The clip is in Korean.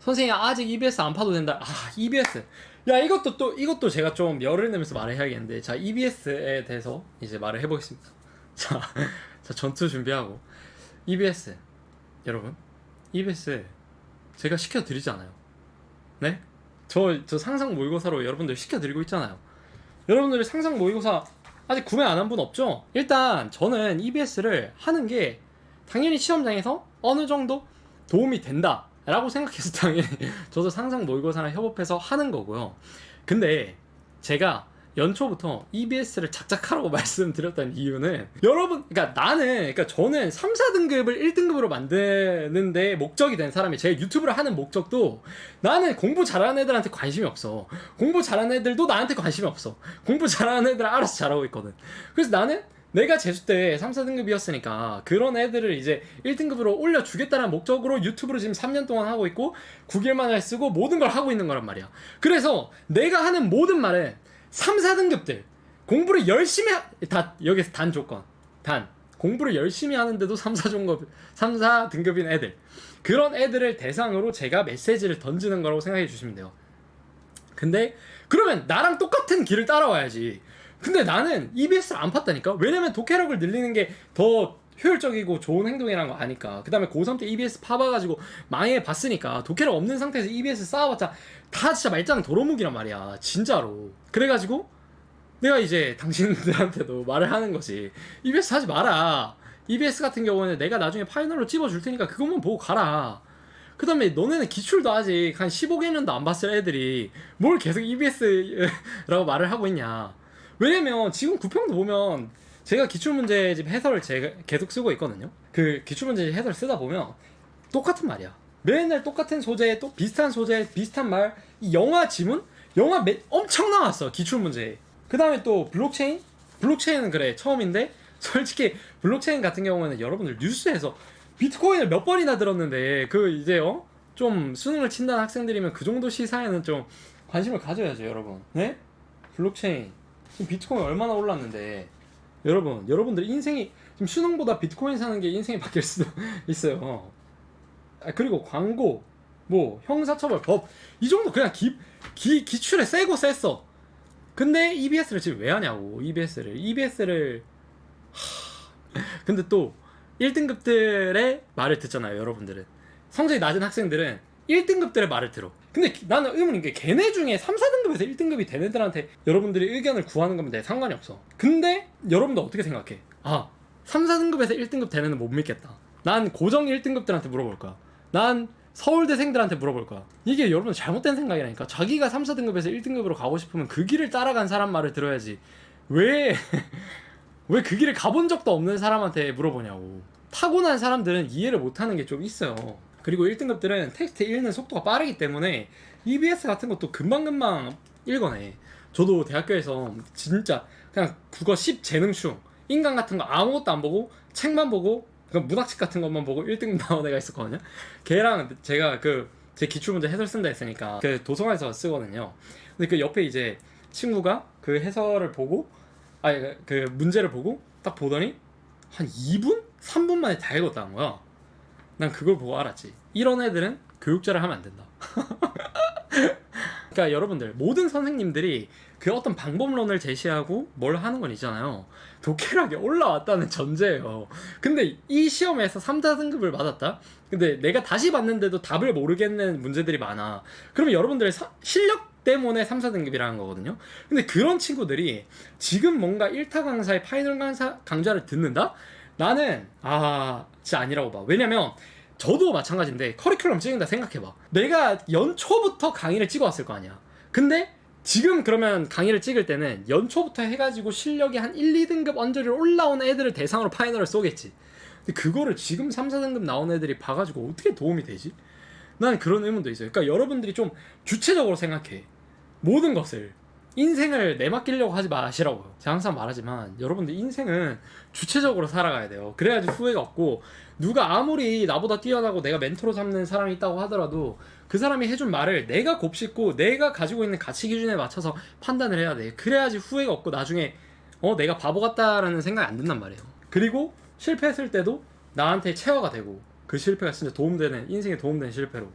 선생님 아직 EBS 안 파도 된다. 아 EBS. 야 이것도 또 이것도 제가 좀 열을 내면서 말을 해야겠는데 자 EBS에 대해서 이제 말을 해보겠습니다. 자, 자 전투 준비하고 EBS 여러분 EBS 제가 시켜드리잖아요. 네? 저, 저 상상 모의고사로 여러분들 시켜드리고 있잖아요. 여러분들 상상 모의고사 아직 구매 안 한 분 없죠? 일단 저는 EBS를 하는 게 당연히 시험장에서 어느 정도 도움이 된다 라고 생각해서 당연히 저도 상상 모의고사랑 협업해서 하는 거고요. 근데 제가 연초부터 EBS를 작작하라고 말씀드렸던 이유는 여러분 그러니까 나는 그러니까 저는 3, 4등급을 1등급으로 만드는데 목적이 된 사람이 제 유튜브를 하는 목적도 나는 공부 잘하는 애들한테 관심이 없어. 공부 잘하는 애들도 나한테 관심이 없어. 공부 잘하는 애들은 알아서 잘하고 있거든. 그래서 나는 내가 재수 때 3, 4등급이었으니까 그런 애들을 이제 1등급으로 올려주겠다는 목적으로 유튜브를 지금 3년 동안 하고 있고 9개월만을 쓰고 모든 걸 하고 있는 거란 말이야. 그래서 내가 하는 모든 말은 3, 4등급들 공부를 열심히 하... 다 여기서 단 조건. 단. 공부를 열심히 하는데도 3, 4등급 3, 4등급인 애들. 그런 애들을 대상으로 제가 메시지를 던지는 거라고 생각해 주시면 돼요. 근데 그러면 나랑 똑같은 길을 따라와야지 근데 나는 EBS를 안 팠다니까? 왜냐면 독해력을 늘리는 게 더 효율적이고 좋은 행동이라는 거 아니까. 그 다음에 고3 때 EBS 파봐가지고 망해봤으니까 독해력 없는 상태에서 EBS 쌓아봤자 다 진짜 말짱 도로묵이란 말이야 진짜로. 그래가지고 내가 이제 당신들한테도 말을 하는 거지. EBS 하지 마라. EBS 같은 경우는 내가 나중에 파이널로 찝어줄 테니까 그것만 보고 가라. 그 다음에 너네는 기출도 아직 한 15개년도 안 봤을 애들이 뭘 계속 EBS라고 말을 하고 있냐 왜냐면 지금 구평도 보면 제가 기출문제집 해설을 제가 계속 쓰고 있거든요. 그 기출문제집 해설 쓰다 보면 똑같은 말이야. 맨날 똑같은 소재 또 비슷한 소재 비슷한 말 이 영화 지문? 영화 매, 엄청 나왔어 기출문제에 그 다음에 또 블록체인? 블록체인은 그래 처음인데 솔직히 블록체인 같은 경우에는 여러분들 뉴스에서 비트코인을 몇 번이나 들었는데 그 이제 어? 좀 수능을 친다는 학생들이면 그 정도 시사에는 좀 관심을 가져야죠 여러분. 네? 블록체인 지금 비트코인 얼마나 올랐는데. 여러분 여러분들 인생이 지금 수능보다 비트코인 사는 게 인생이 바뀔 수도 있어요. 아, 그리고 광고 뭐 형사처벌 법. 이 정도 그냥 기, 기, 기출에 세고 셌어. 근데 EBS를 지금 왜 하냐고 EBS를. EBS를 하... 근데 또 1등급들의 말을 듣잖아요 여러분들은. 성적이 낮은 학생들은 1등급들의 말을 들어. 근데 기- 나는 의문인 게 걔네 중에 3, 4등급에서 1등급이 된 애들한테 여러분들이 의견을 구하는 거면 내 상관이 없어. 근데 여러분도 어떻게 생각해? 아 3, 4등급에서 1등급 되는 애는 못 믿겠다. 난 고정 1등급들한테 물어볼 거야. 난 서울대생들한테 물어볼 거야. 이게 여러분 잘못된 생각이라니까. 자기가 3, 4등급에서 1등급으로 가고 싶으면 그 길을 따라간 사람 말을 들어야지. 왜 왜 그 길을 가본 적도 없는 사람한테 물어보냐고. 타고난 사람들은 이해를 못하는 게 좀 있어요. 그리고 1등급들은 텍스트 읽는 속도가 빠르기 때문에 EBS 같은 것도 금방금방 읽어내. 저도 대학교에서 진짜 그냥 국어 10 재능충 인간 같은 거 아무것도 안 보고 책만 보고 그냥 문학책 같은 것만 보고 1등 나온 애가 있었거든요. 걔랑 제가 그 제 기출문제 해설 쓴다 했으니까 그 도서관에서 쓰거든요. 근데 그 옆에 이제 친구가 그 해설을 보고 아니 그- 그 문제를 보고 딱 보더니 한 2분? 3분 만에 다 읽었다는 거야. 난 그걸 보고 알았지. 이런 애들은 교육자를 하면 안 된다. 그러니까 여러분들 모든 선생님들이 그 어떤 방법론을 제시하고 뭘 하는 건 있잖아요. 독해력이 올라왔다는 전제예요. 근데 이 시험에서 3, 4등급을 맞았다? 근데 내가 다시 봤는데도 답을 모르겠는 문제들이 많아. 그러면 여러분들의 사- 실력 때문에 3, 4등급이라는 거거든요. 근데 그런 친구들이 지금 뭔가 1타 강사의 파이널 강사, 강좌를 듣는다? 나는 아 진짜 아니라고 봐. 왜냐면 저도 마찬가지인데 커리큘럼 찍는다 생각해봐. 내가 연초부터 강의를 찍어왔을 거 아니야. 근데 지금 그러면 강의를 찍을 때는 연초부터 해가지고 실력이 한 1, 2등급 언저리로 올라온 애들을 대상으로 파이널을 쏘겠지. 근데 그거를 지금 3, 4등급 나온 애들이 봐가지고 어떻게 도움이 되지? 난 그런 의문도 있어요. 그러니까 여러분들이 좀 주체적으로 생각해. 모든 것을. 인생을 내맡기려고 하지 마시라고요. 제가 항상 말하지만 여러분들 인생은 주체적으로 살아가야 돼요. 그래야지 후회가 없고 누가 아무리 나보다 뛰어나고 내가 멘토로 삼는 사람이 있다고 하더라도 그 사람이 해준 말을 내가 곱씹고 내가 가지고 있는 가치 기준에 맞춰서 판단을 해야 돼. 그래야지 후회가 없고 나중에 어 내가 바보 같다라는 생각이 안 든단 말이에요. 그리고 실패했을 때도 나한테 체화가 되고 그 실패가 진짜 도움되는 인생에 도움되는 실패로